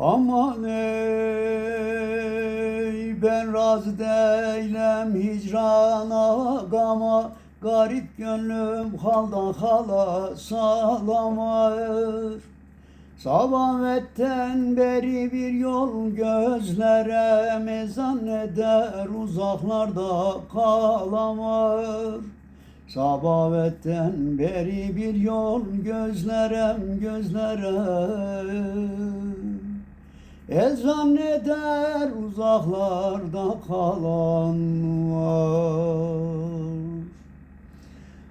Aman ey ben razı değilim hicrana gama. Garip gönlüm haldan hala sağlamır Sabavetten beri bir yol gözlere mezan eder uzaklarda kalamır Sabavetten beri bir yol gözlerem gözlerem Ezan eder uzaklarda kalan var.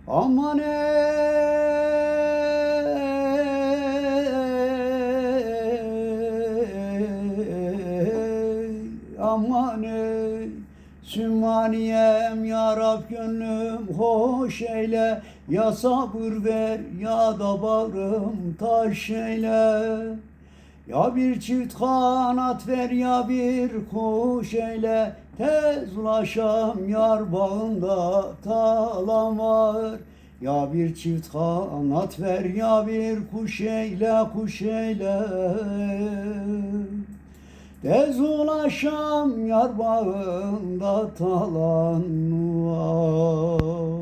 Aman ey Aman ey. Sümaniyem ya Rab gönlüm hoş eyle. Ya sabır ver ya da bağrım taş eyle Ya bir çift kanat ver ya bir kuş eyle. Tez ulaşam yar bağında talam var. Ya bir çift kanat ver ya bir kuş eyle kuş eyle. Tez ulaşam yar bağında talan var